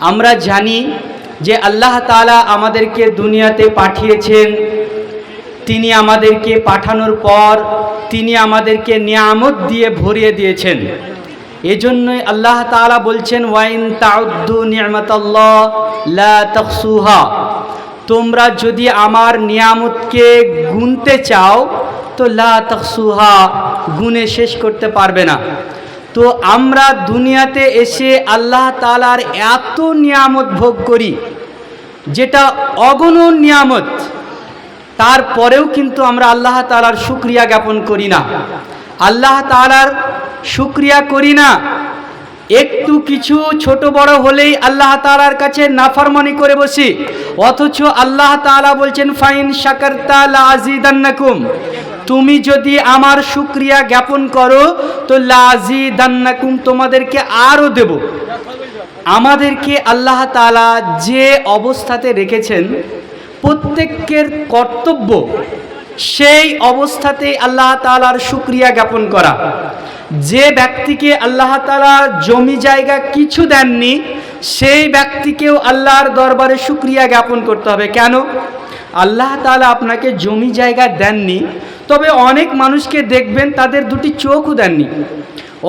আমরা জানি যে আল্লাহ তাআলা আমাদেরকে দুনিয়াতে পাঠিয়েছেন। তিনি আমাদেরকে পাঠানোর পর তিনি আমাদেরকে নিয়ামত দিয়ে ভরিয়ে দিয়েছেন। এজন্যই আল্লাহ তাআলা বলছেন, ওয়াইন তাউদ্দু নিয়ামতাল্লাহ, লা তকসুহা তোমরা যদি আমার নিয়ামতকে গুনতে চাও, তো লা তকসুহা গুনে শেষ করতে পারবে না। তো আমরা দুনিয়াতে এসে আল্লাহ তালার এত নিয়ামত ভোগ করি, যেটা অগণন নিয়ামত। তারপরেও কিন্তু আমরা আল্লাহ তালার শুক্রিয়া জ্ঞাপন করি না। আল্লাহ তালার শুক্রিয়া করি না। একটু কিছু ছোট বড় হলেই আল্লাহ তালার কাছে নাফরমানি করে বসি। অথচ আল্লাহ তালা বলছেন, ফাইন শাকারতা লাজিদান্নাকুম তুমি যদি আমার শুক্রিয়া জ্ঞাপন করো, তো লাজি দান্নাকুম তোমাদেরকে আরও দেব। আমাদেরকে আল্লাহ তালা যে অবস্থাতে রেখেছেন, প্রত্যেকের কর্তব্য সেই অবস্থাতে আল্লাহ তালার শুক্রিয়া জ্ঞাপন করা। যে ব্যক্তিকে আল্লাহ তালা জমি জায়গা কিছু দেননি, সেই ব্যক্তিকেও আল্লাহর দরবারে শুক্রিয়া জ্ঞাপন করতে হবে। কেন? আল্লাহ তালা আপনাকে জমি জায়গা দেননি তবে অনেক মানুষকে দেখবেন তাদের দুটি চোখও দেননি।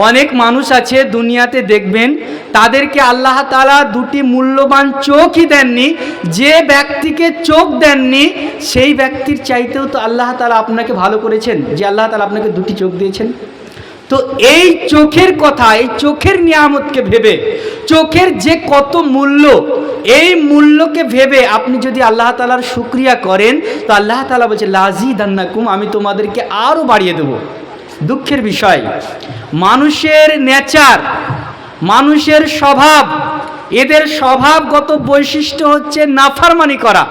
অনেক মানুষ আছে দুনিয়াতে দেখবেন, তাদেরকে আল্লাহ তালা দুটি মূল্যবান চোখই দেননি, যে ব্যক্তিকে চোখ দেননি, সেই ব্যক্তির চাইতেও তো আল্লাহ তালা আপনাকে ভালো করেছেন, যে আল্লাহ তালা আপনাকে দুটি চোখ দিয়েছেন। তো এই চোখের কথা, এই চোখের নিয়ামতকে ভেবে, চোখের যে কত মূল্য, এই মূল্যকে ভেবে আপনি যদি আল্লাহ তালার শুক্রিয়া করেন, তো আল্লাহ তালা বলছে লাজি দান্নাকুম আমি তোমাদেরকে আরও বাড়িয়ে দেবো। দুঃখের বিষয়, মানুষের নেচার, মানুষের স্বভাব, এদের স্বভাবগত বৈশিষ্ট্য হচ্ছে নাফারমানি করা।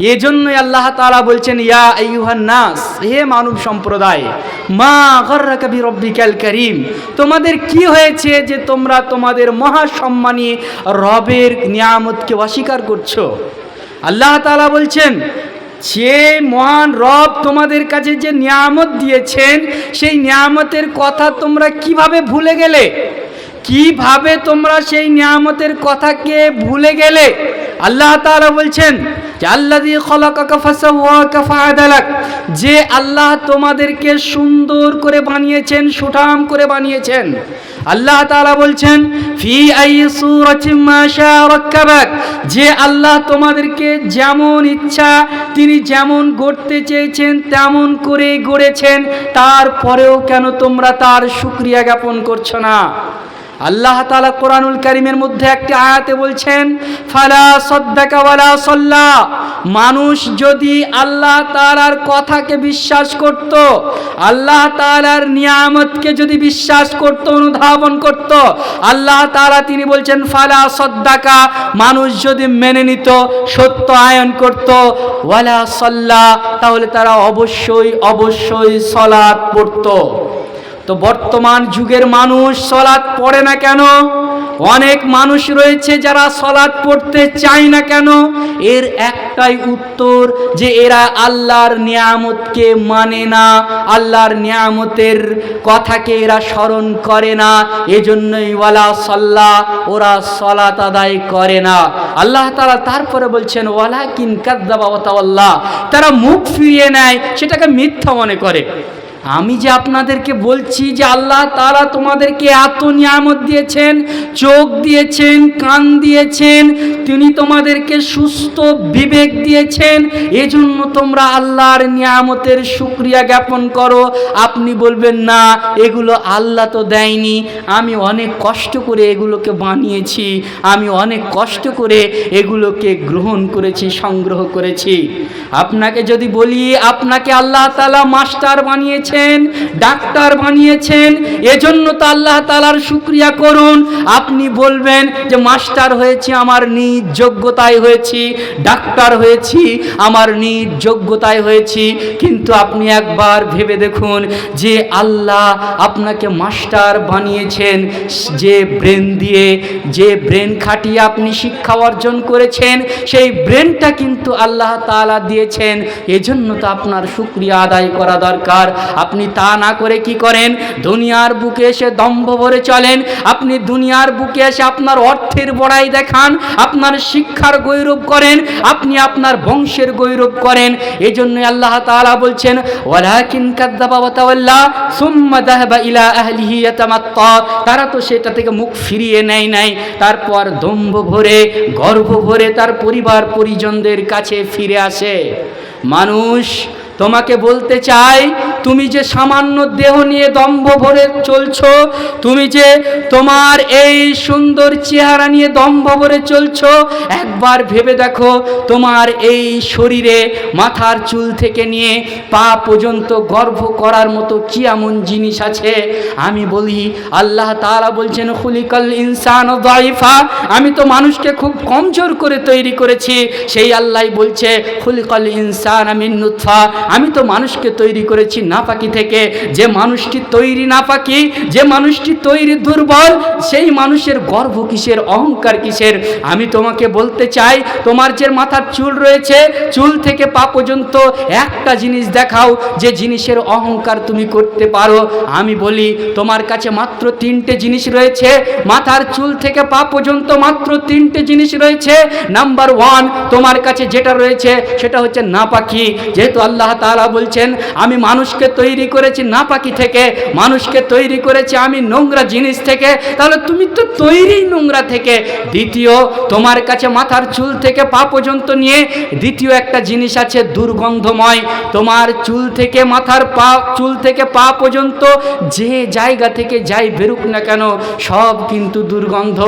এজন্যই আল্লাহ তাআলা বলছেন, ইয়া নাস, হে মানব সম্প্রদায়, মা গর্রাকা বিরব্বিকাল করিম, তোমাদের কি হয়েছে যে তোমরা তোমাদের মহাসম্মানী রবের নিয়ামতকে অস্বীকার করছ? আল্লাহ তাআলা বলছেন, যে মহান রব তোমাদের কাছে যে নিয়ামত দিয়েছেন, সেই নিয়ামতের কথা তোমরা কীভাবে ভুলে গেলে? কীভাবে তোমরা সেই নিয়ামতের কথাকে ভুলে গেলে? আল্লাহ তাআলা বলছেন যে আল্লাহ তোমাদেরকে সুন্দর করে বানিয়েছেন, সুঠাম করে বানিয়েছেন। আল্লাহ তালা বলছেন, ফি যে আল্লাহ তোমাদেরকে যেমন ইচ্ছা, তিনি যেমন গড়তে চেয়েছেন, তেমন করে গড়েছেন, তারপরেও কেন তোমরা তার শুকরিয়া জ্ঞাপন করছ না? আল্লাহ তালা কোরআনুল করিমের মধ্যে একটি আয়াতে বলছেন, ফালা সদ্দাকা ওয়ালা সল্লা। মানুষ যদি আল্লাহ তালার কথাকে বিশ্বাস করত, আল্লাহ তালার নিয়ামতকে যদি বিশ্বাস করত, অনুধাবন করত, আল্লাহ তালা তিনি বলছেন, ফালা সদ্দাকা। মানুষ যদি মেনে নিত, সত্য আয়ন করত, ওয়ালা সল্লা, তাহলে তারা অবশ্যই অবশ্যই সলাৎ পড়তো। তো বর্তমান যুগের মানুষ সলাৎ পড়ে না কেন? অনেক মানুষ রয়েছে যারা সলাৎ পড়তে চায় না কেন? এর একটাই উত্তর যে এরা আল্লাহর নিয়ামতকে মানে না, আল্লাহর নিয়ামতের কথাকে এরা স্মরণ করে না, এজন্যই ওয়ালা সল্লাহ ওরা সলাত আদায় করে না। আল্লাহ তারা তারপরে বলছেন ওয়ালা কিন কাদ্দাবা ওয়াতাওয়াল্লাহ তারা মুখ ফিরিয়ে নেয়, সেটাকে মিথ্যা মনে করে। আমি যে আপনাদেরকে বলছি যে আল্লাহ তারা তোমাদেরকে এত নিয়ামত দিয়েছেন, চোখ দিয়েছেন, কান দিয়েছেন, তিনি তোমাদেরকে সুস্থ বিবেক দিয়েছেন, এজন্য তোমরা আল্লাহর নিয়ামতের শুক্রিয়া জ্ঞাপন করো। আপনি বলবেন, না, এগুলো আল্লাহ তো দেয়নি। আমি অনেক কষ্ট করে এগুলোকে বানিয়েছি। আমি অনেক কষ্ট করে এগুলোকে গ্রহণ করেছি, সংগ্রহ করেছি। আপনাকে যদি বলি, আপনাকে আল্লাহ তালা মাস্টার বানিয়েছে বানিয়েছেন, ডাক্তার বানিয়েছেন, এজন্য তো আল্লাহ তালার শুক্রিয়া করুন। আপনি বলবেন যে, মাস্টার হয়েছি, আমার নিজ যোগ্যতায় হয়েছি, ডাক্তার হয়েছি, আমার নিজ যোগ্যতায় হয়েছি। কিন্তু আপনি একবার ভেবে দেখুন যে, আল্লাহ আপনাকে মাস্টার বানিয়েছেন, যে ব্রেন দিয়ে, যে ব্রেন খাটিয়ে আপনি শিক্ষা অর্জন করেছেন, সেই ব্রেনটা কিন্তু আল্লাহ তালা দিয়েছেন। এজন্য তো আপনার শুক্রিয়া আদায় করা দরকার। আপনি তা না করে কি করেন? দুনিয়ার বুকে এসে দম্ভ ভরে চলেন। আপনি দুনিয়ার বুকে এসে আপনার অর্থের বড়াই দেখান, আপনার শিক্ষার গৌরব করেন, আপনি আপনার বংশের গৌরব করেন। এই জন্য আল্লাহ তাআলা বলছেন ইলা তারা তো সেটা থেকে মুখ ফিরিয়ে নেয় নাই। তারপর দম্ভ ভরে গর্ব ভরে তার পরিবার পরিজনদের কাছে ফিরে আসে। মানুষ তোমাকে বলতে চাই তুমি যে সামান্য দেহ নিয়ে দম্ভ ভরে চলছ, তুমি যে তোমার এই সুন্দর চেহারা নিয়ে দম্ভ ভরে চলছ, একবার ভেবে দেখো তোমার এই শরীরে মাথার চুল থেকে নিয়ে পা পর্যন্ত গর্ভ করার মতো কি এমন জিনিস আছে? আমি বলি, আল্লাহ তাআলা বলছেন, খুলিকাল ইনসান দাইফা। আমি তো মানুষকে খুব কমজোর করে তৈরি করেছি। সেই আল্লাহ বলছে, খুলিকাল ইনসান আমিন নুতফা। আমি তো মানুষকে তৈরি করেছি নাপাকি থেকে যে মানুষটি তৈরি নাপাকি যে মানুষটি তৈরি দুর্বল, সেই মানুষের গর্ব কিসের, অহংকার কিসের? আমি তোমাকে বলতে চাই, তোমার যে মাথার চুল রয়েছে, চুল থেকে পা পর্যন্ত একটা জিনিস দেখাও, যে জিনিসের অহংকার তুমি করতে পারো। আমি বলি, তোমার কাছে মাত্র তিনটে জিনিস রয়েছে, মাথার চুল থেকে পা পর্যন্ত মাত্র তিনটে জিনিস রয়েছে। নাম্বার ওয়ান তোমার কাছে যেটা রয়েছে, সেটা হচ্ছে না পাখি যেহেতু আল্লাহ তাআলা বলছেন, আমি মানুষকে তৈরি করেছি, না পাখি থেকে, মানুষকে তৈরি করেছি আমি নোংরা জিনিস থেকে। তাহলে তুমি তো তৈরি নোংরা থেকে। দ্বিতীয়, তোমার কাছে মাথার চুল থেকে পা পর্যন্ত নিয়ে, দ্বিতীয় একটা জিনিস আছে দুর্গন্ধময়। তোমার চুল থেকে মাথার পা, চুল থেকে পা পর্যন্ত যে জায়গা থেকে যাই বেরুক না কেন, সব কিন্তু দুর্গন্ধ।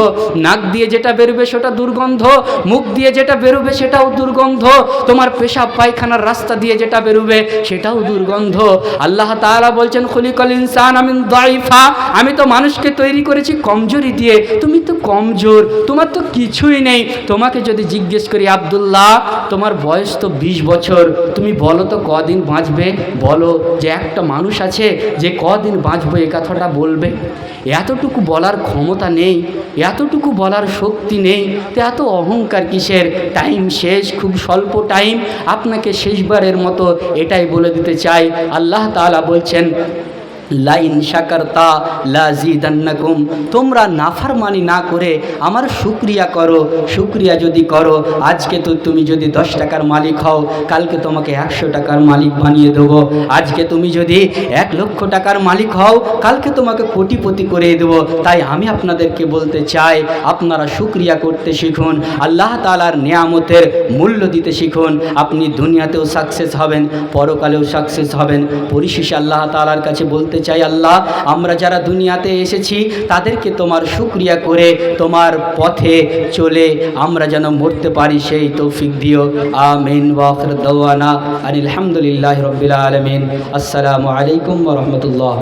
নাক দিয়ে যেটা বেরোবে সেটা দুর্গন্ধ, মুখ দিয়ে যেটা বেরোবে সেটাও দুর্গন্ধ। তোমার পেশাব পায়খানার রাস্তা দিয়ে যেটা বেরোবে সেটাও দুর্গন্ধ। আল্লাহ তাআলা বলছেন, খলিকল ইনসান আমিন দাইফা। আমি তো মানুষকে তৈরি করেছি কমজোরি দিয়ে। তুমি তো কমজোর, তোমার তো কিছুই নেই। তোমাকে যদি জিজ্ঞেস করি, আব্দুল্লাহ, তোমার বয়স তো বিশ বছর, তুমি বলো তো কদিন বাঁচবে? বলো, যে একটা মানুষ আছে যে কদিন বাঁচবে, এ কথাটা বলবে। এতটুকু বলার ক্ষমতা নেই, এতটুকু বলার শক্তি নেই, তো এত অহংকার কিসের? টাইম শেষ, খুব স্বল্প টাইম। আপনাকে শেষবারের মতো এটাই বলে দিতে চাই, আল্লাহ তাআলা বলছেন লাইন শাকারতা লাজিদান্নাকুম তোমরা নাফারমানি না করে আমার শুক্রিয়া করো, শুক্রিয়া যদি করো, আজকে তো তুমি যদি দশ টাকার মালিক হও, কালকে তোমাকে একশো টাকার মালিক বানিয়ে দেবো। আজকে তুমি যদি এক লক্ষ টাকার মালিক হও, কালকে তোমাকে কোটিপতি করে দেবো। তাই আমি আপনাদেরকে বলতে চাই, আপনারা শুক্রিয়া করতে শিখুন, আল্লাহ তালার নিয়ামতের মূল্য দিতে শিখুন। আপনি দুনিয়াতেও সাকসেস হবেন, পরকালেও সাকসেস হবেন। পরিশেষে আল্লাহ তালার কাছে বলতে চাই, আল্লাহ, আমরা যারা দুনিয়াতে এসেছি, তাদেরকে তোমার শুক্রিয়া করে তোমার পথে চলে আমরা যেন মরতে পারি, সেই তৌফিক দিও। আমিন ওয়াখর দওয়ানা আনিল রবিল আলমিন। আসসালামু আলাইকুম রহমতুল্লাহ।